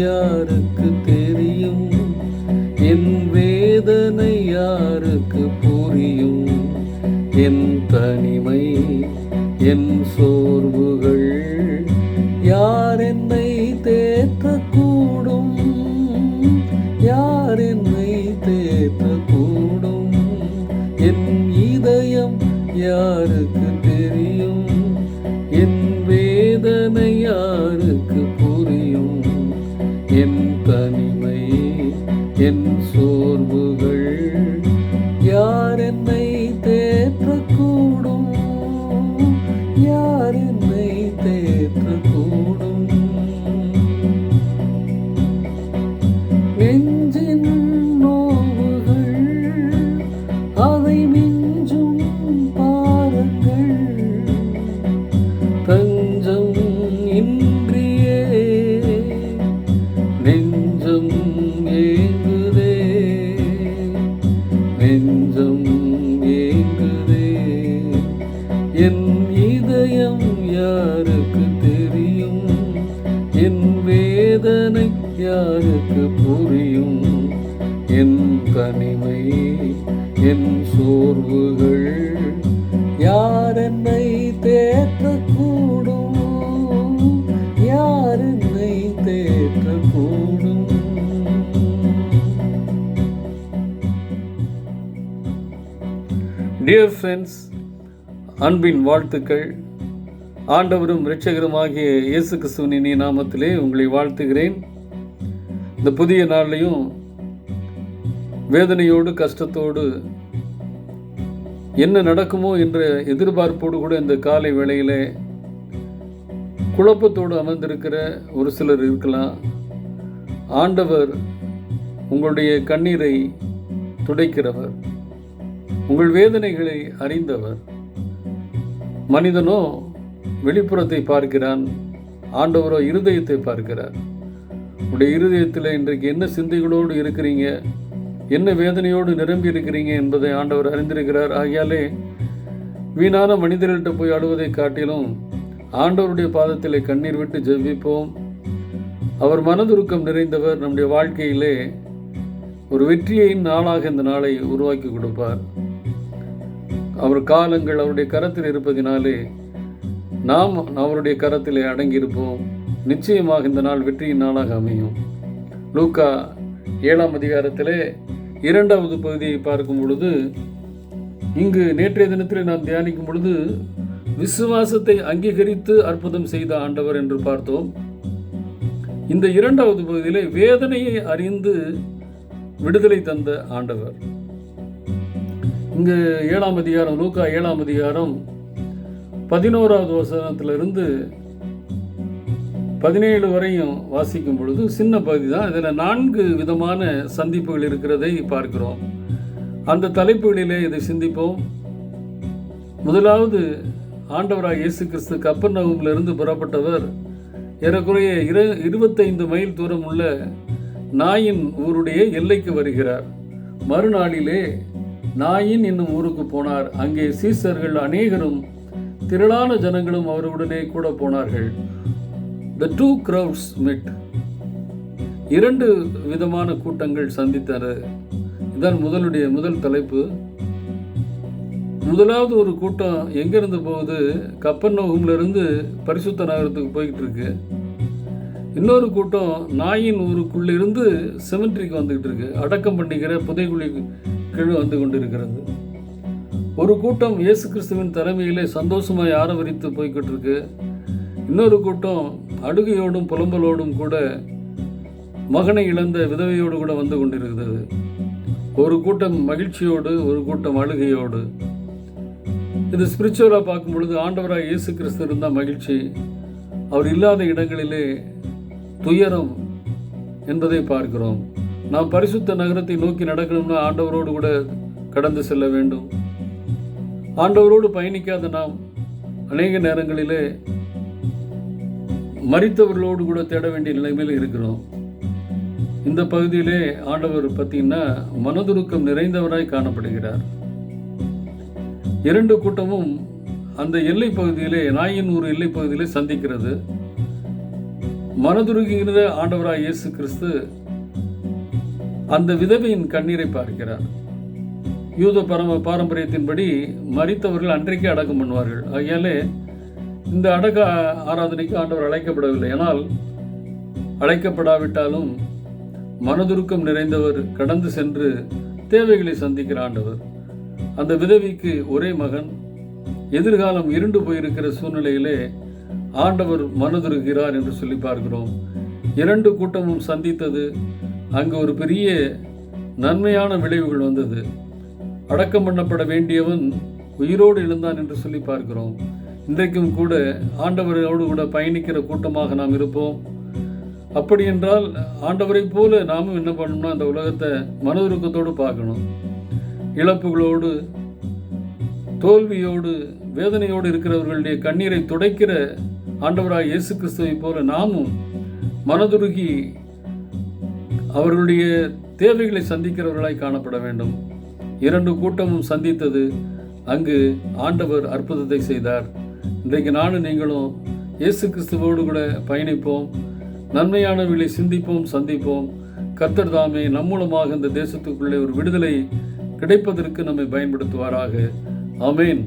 olhar que. வேதனை யாருக்கு புரியும்? என் தனிமை என் சோர்வுகள் யார் என்னை தேற்றக்கூடும்? யார் என்னை தேற்றக்கூடும்? டியர் ஃப்ரெண்ட்ஸ் அன்பின் வாழ்த்துக்கள். ஆண்டவரும் இரட்சகருமாகிய இயேசு கிறிஸ்துவின் இனிய நாமத்திலே உங்களை வாழ்த்துகிறேன். இந்த புதிய நாள்லையும் வேதனையோடு கஷ்டத்தோடு என்ன நடக்குமோ என்ற எதிர்பார்ப்போடு கூட இந்த காலை வேளையில் குழப்பத்தோடு அமர்ந்திருக்கிற ஒரு சிலர் இருக்கலாம். ஆண்டவர் உங்களுடைய கண்ணீரை துடைக்கிறவர் உங்கள் வேதனைகளை அறிந்தவர். மனிதனோ வெளிப்புறத்தை பார்க்கிறான். ஆண்டவரோ இருதயத்தை பார்க்கிறார். உடைய இருதயத்தில் இன்றைக்கு என்ன சிந்தைகளோடு இருக்கிறீங்க? என்ன வேதனையோடு நிரம்பி இருக்கிறீங்க என்பதை ஆண்டவர் அறிந்திருக்கிறார். ஆகையாலே வீணான மனிதர்கள்ட்ட போய் அழுவதை காட்டிலும் ஆண்டவருடைய பாதத்தில் கண்ணீர் விட்டு ஜெபிப்போம். அவர் மனதுருக்கம் நிறைந்தவர் நம்முடைய வாழ்க்கையிலே ஒரு வெற்றியின் நாளாக இந்த நாளை உருவாக்கி கொடுப்பார். அவர் காலங்கள் அவருடைய கரத்தில் இருப்பதினாலே நாம் அவருடைய கரத்திலே அடங்கியிருப்போம். நிச்சயமாக இந்த நாள் வெற்றியின் நாளாக அமையும். லூக்கா ஏழாம் அதிகாரத்திலே இரண்டாவது பகுதியை பார்க்கும் பொழுது இங்கு நேற்றைய தினத்தில் நாம் தியானிக்கும் பொழுது விசுவாசத்தை அங்கீகரித்து அற்புதம் செய்த ஆண்டவர் என்று பார்த்தோம். இந்த இரண்டாவது பகுதியிலே வேதனையை அறிந்து விடுதலை தந்த ஆண்டவர். இங்கு ஏழாம் அதிகாரம் லூக்கா ஏழாம் அதிகாரம் பதினோராவது வசனத்திலிருந்து பதினேழு வரையும் வாசிக்கும் பொழுது சின்ன பகுதி தான் இதில் நான்கு விதமான சந்திப்புகள் இருக்கிறதை பார்க்கிறோம். அந்த தலைப்புகளிலே இதை சிந்திப்போம். முதலாவது ஆண்டவராக இயேசு கிறிஸ்து கப்பர்நகமிலிருந்து புறப்பட்டவர். ஏறக்குறைய இரு இருபத்தைந்து மைல் தூரம் உள்ள நாயின் ஊருடைய எல்லைக்கு வருகிறார். மறுநாளிலே நாயின் என்னும் ஊருக்கு போனார். அங்கே சீசர்கள் அநேகரும் திரளான ஜனங்களும் அவருடனே கூட போனார்கள். த டூ கிரவுட்ஸ் மிட் இரண்டு விதமான கூட்டங்கள் சந்தித்தன. இதான் முதலுடைய முதல் தலைப்பு. முதலாவது ஒரு கூட்டம் எங்கேருந்து போகுது? கப்பர் நோகம்லேருந்து பரிசுத்த நகரத்துக்கு போய்கிட்டு இருக்கு. இன்னொரு கூட்டம் நாயின் ஊருக்குள்ளிருந்து செமெண்ட்ரிக்கு வந்துக்கிட்டு இருக்கு. அடக்கம் பண்ணிக்கிற புதைகுழி கீழ் வந்து கொண்டு இருக்கிறது ஒரு கூட்டம் இயேசு கிறிஸ்துவின் தலைமையிலே சந்தோஷமாய் ஆரவரித்து போய்கிட்டு இருக்கு இன்னொரு கூட்டம் அழுகையோடும் புலம்பலோடும் கூட மகனை இழந்த விதவையோடு கூட வந்து கொண்டிருக்கிறது. ஒரு கூட்டம் மகிழ்ச்சியோடு ஒரு கூட்டம் அழுகையோடு. இது ஸ்பிரிச்சுவலாக பார்க்கும் பொழுது ஆண்டவராக இயேசு கிறிஸ்து இருந்தால் மகிழ்ச்சி. அவர் இல்லாத இடங்களிலே துயரம் என்பதை பார்க்கிறோம். நாம் பரிசுத்த நகரத்தை நோக்கி நடக்கணும்னா ஆண்டவரோடு கூட கடந்து செல்ல வேண்டும். ஆண்டவரோடு பயணிக்காத நாம் அநேக நேரங்களிலே மறித்தவர்களோடு கூட தேட வேண்டிய நிலைமையில் இருக்கிறோம். இந்த பகுதியிலே ஆண்டவர் பார்த்தீங்கன்னா மனதுருக்கம் நிறைந்தவராய் காணப்படுகிறார். இரண்டு கூட்டமும் அந்த எல்லை பகுதியிலே நாயின் ஒரு எல்லை பகுதியிலே சந்திக்கிறது. மனதுருகிற ஆண்டவராய் இயேசு கிறிஸ்து அந்த விதவையின் கண்ணீரை பார்க்கிறார். யூத பரம பாரம்பரியத்தின்படி மறித்தவர்கள் அன்றைக்கே அடக்கம் பண்ணுவார்கள். ஆகையாலே இந்த அடக்க ஆராதனைக்கு ஆண்டவர் அழைக்கப்படவில்லை. ஆனால் அழைக்கப்படாவிட்டாலும் மனதுருக்கம் நிறைந்தவர் கடந்து சென்று தேவைகளை சந்திக்கிற ஆண்டவர். அந்த விதவிக்கு ஒரே மகன். எதிர்காலம் இருண்டு போயிருக்கிற சூழ்நிலையிலே ஆண்டவர் மனதுருகிறார் என்று சொல்லி பார்க்கிறோம். இரண்டு கூட்டமும் சந்தித்தது. அங்கு ஒரு பெரிய நன்மையான விளைவுகள் வந்தது. அடக்கம் பண்ணப்பட வேண்டியவன் உயிரோடு எழுந்தான் என்று சொல்லி பார்க்கிறோம். இன்றைக்கும் கூட ஆண்டவரோடு கூட பயணிக்கிற கூட்டமாக நாம் இருப்போம். அப்படி என்றால் ஆண்டவரைப் போல நாமும் என்ன பண்ணணும்னா அந்த உலகத்தை மனதுருக்கத்தோடு பார்க்கணும். இழப்புகளோடு தோல்வியோடு வேதனையோடு இருக்கிறவர்களுடைய கண்ணீரை துடைக்கிற ஆண்டவராக இயேசு கிறிஸ்துவைப் போல நாமும் மனதுருகி அவர்களுடைய தேவைகளை சந்திக்கிறவர்களாய் காணப்பட வேண்டும். இரண்டு கூட்டமும் சந்தித்தது. அங்கு ஆண்டவர் அற்புதத்தை செய்தார். இன்றைக்கு நானும் நீங்களும் இயேசு கிறிஸ்துவோடு கூட பயணிப்போம். நன்மையானவர்களை சிந்திப்போம் சந்திப்போம். கர்த்தர் தாமே நம்மூலமாக இந்த தேசத்துக்குள்ளே ஒரு விடுதலை கிடைப்பதற்கு நம்மை பயன்படுத்துவாராக. அமேன்